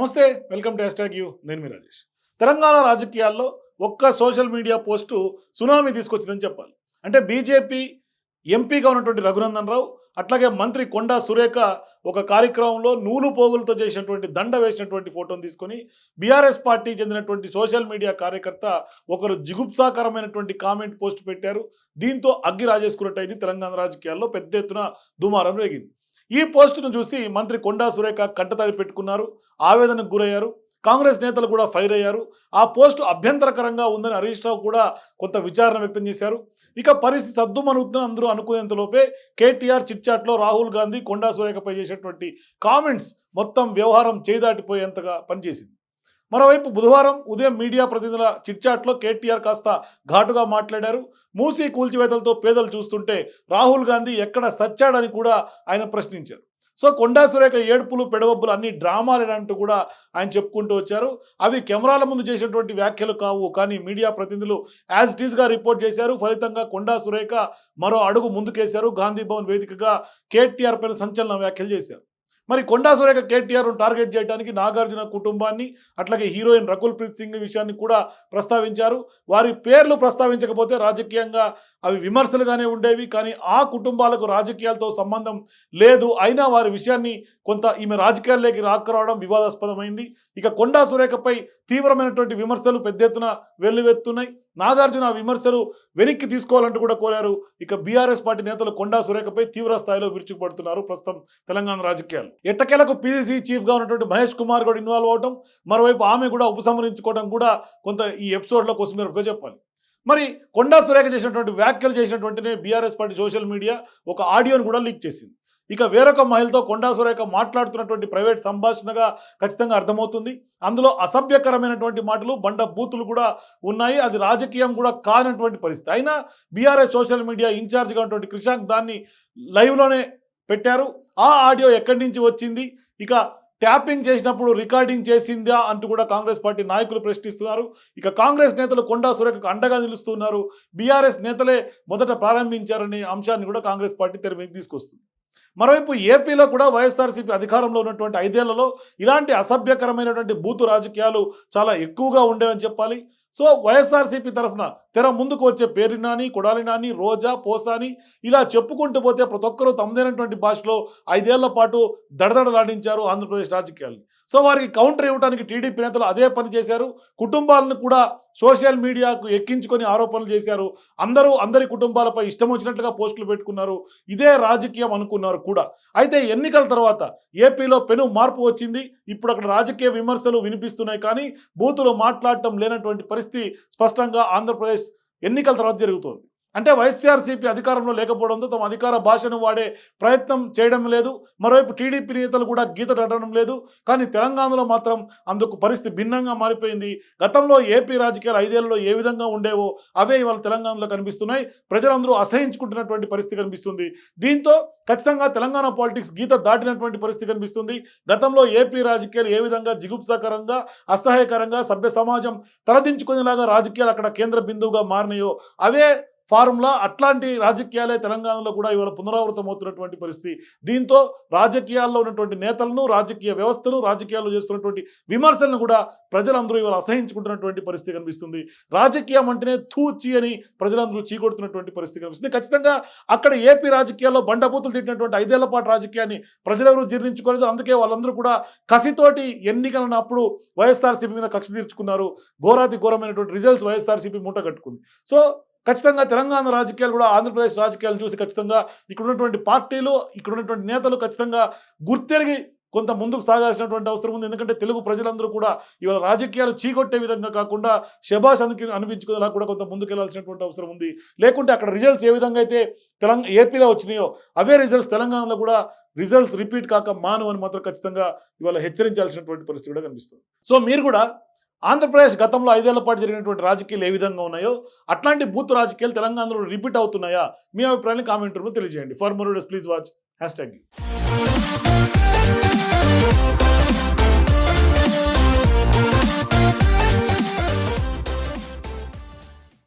నమస్తే welcome to hash you. నేను మీ రాజేష్. తెలంగాణ రాజకీయాల్లో ఒక్క సోషల్ మీడియా పోస్టు సునామీ తీసుకొచ్చిందని చెప్పాలి. అంటే బీజేపీ ఎంపీగా ఉన్నటువంటి రఘునందన్ రావు అట్లాగే మంత్రి కొండా సురేఖ ఒక కార్యక్రమంలో నూలు పోగులతో చేసినటువంటి దండ వేసినటువంటి ఫోటోను తీసుకొని బీఆర్ఎస్ పార్టీ చెందినటువంటి సోషల్ మీడియా కార్యకర్త ఒకరు జిగుప్సాకరమైనటువంటి కామెంట్ పోస్ట్ పెట్టారు. దీంతో అగ్గి రాజేసుకున్నట్టయింది తెలంగాణ రాజకీయాల్లో పెద్ద ఎత్తున దుమారం రేగింది. ఈ పోస్టును చూసి మంత్రి కొండా సురేఖ కంటతడి పెట్టుకున్నారు ఆవేదనకు గురయ్యారు. కాంగ్రెస్ నేతలు కూడా ఫైర్ అయ్యారు. ఆ పోస్టు అభ్యంతరకరంగా ఉందని హరీష్ రావు కూడా కొంత విచారణ వ్యక్తం చేశారు. ఇక పరిస్థితి సద్దుమనుగుతున్న అందరూ అనుకునేంతలోపే కేటీఆర్ చిట్చాట్లో రాహుల్ గాంధీ కొండా సురేఖపై చేసేటువంటి కామెంట్స్ మొత్తం వ్యవహారం చేదాటిపోయేంతగా పనిచేసింది. మరోవైపు బుధవారం ఉదయం మీడియా ప్రతినిధుల చిట్చాట్లో కేటీఆర్ కాస్త ఘాటుగా మాట్లాడారు. మూసీ కూల్చివేతలతో పేదలు చూస్తుంటే రాహుల్ గాంధీ ఎక్కడ సచ్చాడని కూడా ఆయన ప్రశ్నించారు. సో కొండా సురేఖ ఏడుపులు పెడవబ్బులు అన్ని డ్రామాలేనంటూ కూడా ఆయన చెప్పుకుంటూ వచ్చారు. అవి కెమెరాల ముందు చేసినటువంటి వ్యాఖ్యలు కావు కానీ మీడియా ప్రతినిధులు యాజ్ టీజ్గా రిపోర్ట్ చేశారు. ఫలితంగా కొండా సురేఖ మరో అడుగు ముందుకేశారు. గాంధీ భవన్ వేదికగా కేటీఆర్ పైన సంచలన వ్యాఖ్యలు చేశారు. మరి కొండా సురేఖ కేటీఆర్ను టార్గెట్ చేయడానికి నాగార్జున కుటుంబాన్ని అట్లాగే హీరోయిన్ రకుల్ ప్రీత్ సింగ్ విషయాన్ని కూడా ప్రస్తావించారు. వారి పేర్లు ప్రస్తావించకపోతే రాజకీయంగా అవి విమర్శలుగానే ఉండేవి కానీ ఆ కుటుంబాలకు రాజకీయాలతో సంబంధం లేదు. అయినా వారి విషయాన్ని కొంత ఈమె రాజకీయాల్లోకి రాకరావడం వివాదాస్పదమైంది. ఇక కొండా సురేఖపై తీవ్రమైనటువంటి విమర్శలు పెద్ద ఎత్తున వెల్లువెత్తున్నాయి. నాగార్జున ఆ విమర్శలు వెనక్కి తీసుకోవాలంటూ కూడా కోరారు. ఇక బీఆర్ఎస్ పార్టీ నేతలు కొండా సురేఖపై తీవ్ర స్థాయిలో విరుచుకుపడుతున్నారు ప్రస్తుతం తెలంగాణ రాజకీయాలు. ఎట్టకేలకు పీసీసీ చీఫ్గా ఉన్నటువంటి మహేష్ కుమార్ కూడా ఇన్వాల్వ్ అవడం మరోవైపు ఆమె కూడా ఉపసంహరించుకోవడం కూడా కొంత ఈ ఎపిసోడ్లో కొసమేరపుగా చెప్పాలి. మరి కొండా సురేఖ చేసినటువంటి వ్యాఖ్యలు చేసినటువంటినే బీఆర్ఎస్ పార్టీ సోషల్ మీడియా ఒక ఆడియోను కూడా లీక్ చేసింది. ఇక వేరొక మహిళతో కొండా సురేఖ మాట్లాడుతున్నటువంటి ప్రైవేట్ సంభాషణగా ఖచ్చితంగా అర్థమవుతుంది. అందులో అసభ్యకరమైనటువంటి మాటలు బండ బూతులు కూడా ఉన్నాయి. అది రాజకీయం కూడా కానటువంటి పరిస్థితి. అయినా బీఆర్ఎస్ సోషల్ మీడియా ఇన్ఛార్జ్గా ఉన్నటువంటి క్రిషాంక్ దాన్ని లైవ్లోనే పెట్టారు. ఆ ఆడియో ఎక్కడి నుంచి వచ్చింది? ఇక ట్యాపింగ్ చేసినప్పుడు రికార్డింగ్ చేసిందా అంటూ కూడా కాంగ్రెస్ పార్టీ నాయకులు ప్రశ్నిస్తున్నారు. ఇక కాంగ్రెస్ నేతలు కొండా సురేఖకు అండగా నిలుస్తున్నారు. బీఆర్ఎస్ నేతలే మొదట ప్రారంభించారనే అంశాన్ని కూడా కాంగ్రెస్ పార్టీ తెర మీద తీసుకొస్తుంది. మరోవైపు ఏపీలో కూడా వైఎస్ఆర్సీపీ అధికారంలో ఉన్నటువంటి ఐదేళ్ళలో ఇలాంటి అసభ్యకరమైనటువంటి బూతు రాజకీయాలు చాలా ఎక్కువగా ఉండేవని చెప్పాలి. సో వైఎస్ఆర్సీపీ తరఫున తెర ముందుకు వచ్చే పేరు నాని కొడాలి నాని రోజా పోసాని ఇలా చెప్పుకుంటూ పోతే ప్రతి ఒక్కరూ తమదైనటువంటి భాషలో ఐదేళ్ళ పాటు దడదడలాడించారు ఆంధ్రప్రదేశ్ రాజకీయాల్ని. సో వారికి కౌంటర్ ఇవ్వడానికి టీడీపీ నేతలు అదే పని చేశారు. కుటుంబాలను కూడా సోషల్ మీడియాకు ఎక్కించుకొని ఆరోపణలు చేశారు. అందరూ అందరి కుటుంబాలపై ఇష్టం వచ్చినట్లుగా పోస్టులు పెట్టుకున్నారు. ఇదే రాజకీయం అనుకున్నారు కూడా. అయితే ఎన్నికల తర్వాత ఏపీలో పెను మార్పు వచ్చింది. ఇప్పుడు అక్కడ రాజకీయ విమర్శలు వినిపిస్తున్నాయి కానీ బూతులు మాట్లాడటం లేనటువంటి పరిస్థితి స్పష్టంగా ఆంధ్రప్రదేశ్ ఎన్నికల తర్వాత జరుగుతోంది. అంటే వైఎస్ఆర్సీపీ అధికారంలో లేకపోవడంతో తమ అధికార భాషను వాడే ప్రయత్నం చేయడం లేదు. మరోవైపు టీడీపీ నేతలు కూడా గీత కట్టడం లేదు. కానీ తెలంగాణలో మాత్రం అందుకు పరిస్థితి భిన్నంగా మారిపోయింది. గతంలో ఏపీ రాజకీయాలు ఐదేళ్ళలో ఏ విధంగా ఉండేవో అవే ఇవాళ తెలంగాణలో కనిపిస్తున్నాయి. ప్రజలందరూ అసహించుకుంటున్నటువంటి పరిస్థితి కనిపిస్తుంది. దీంతో ఖచ్చితంగా తెలంగాణ పాలిటిక్స్ గీత దాటినటువంటి పరిస్థితి కనిపిస్తుంది. గతంలో ఏపీ రాజకీయాలు ఏ విధంగా జిగుప్సాకరంగా అసహాయకరంగా సభ్య సమాజం తలదించుకునేలాగా రాజకీయాలు అక్కడ కేంద్ర బిందువుగా మారినాయో అవే ఫార్ములా అట్లాంటి రాజకీయాలే తెలంగాణలో కూడా ఇవాళ పునరావృతం అవుతున్నటువంటి పరిస్థితి. దీంతో రాజకీయాల్లో ఉన్నటువంటి నేతలను రాజకీయ వ్యవస్థను రాజకీయాల్లో చేస్తున్నటువంటి విమర్శలను కూడా ప్రజలందరూ ఇవాళ అసహించుకుంటున్నటువంటి పరిస్థితి కనిపిస్తుంది. రాజకీయం అంటేనే తూచి అని ప్రజలందరూ చీకొడుతున్నటువంటి పరిస్థితి కనిపిస్తుంది. ఖచ్చితంగా అక్కడ ఏపీ రాజకీయాల్లో బండబూతులు తిట్టినటువంటి ఐదేళ్ళ పాటు రాజకీయాన్ని ప్రజలెవరూ జీర్ణించుకోలేదు. అందుకే వాళ్ళందరూ కూడా కసితోటి ఎన్నికలన్నప్పుడు వైఎస్ఆర్సీపీ మీద కక్ష తీర్చుకున్నారు. ఘోరాతి ఘోరమైనటువంటి రిజల్ట్స్ వైఎస్ఆర్సీపీ మూట కట్టుకుంది. సో ఖచ్చితంగా తెలంగాణ రాజకీయాలు కూడా ఆంధ్రప్రదేశ్ రాజకీయాలు చూసి ఖచ్చితంగా ఇక్కడ ఉన్నటువంటి పార్టీలు ఇక్కడ ఉన్నటువంటి నేతలు ఖచ్చితంగా గుర్తెరిగి కొంత ముందుకు సాగాల్సినటువంటి అవసరం ఉంది. ఎందుకంటే తెలుగు ప్రజలందరూ కూడా ఇవాళ రాజకీయాలు చీకొట్టే విధంగా కాకుండా శభాష్ అందుకు అనిపించుకునేలా కూడా కొంత ముందుకెళ్ళాల్సినటువంటి అవసరం ఉంది. లేకుంటే అక్కడ రిజల్ట్స్ ఏ విధంగా అయితే తెలంగాణ ఏపీలో వచ్చినాయో అవే రిజల్ట్స్ తెలంగాణలో కూడా రిజల్ట్స్ రిపీట్ కాక మాను అని మాత్రం ఖచ్చితంగా ఇవాళ హెచ్చరించాల్సినటువంటి పరిస్థితి కూడా కనిపిస్తుంది. సో మీరు కూడా ఆంధ్రప్రదేశ్ గతంలో ఐదేళ్ళ పాటు జరిగినటువంటి రాజకీయాలు ఏ విధంగా ఉన్నాయో అట్లాంటి బూత్ రాజకీయాలు తెలంగాణలో రిపీట్ అవుతున్నాయా? మీ అభిప్రాయాన్ని కామెంట్ రూపంలో తెలియజేయండి. For more please watch hashtag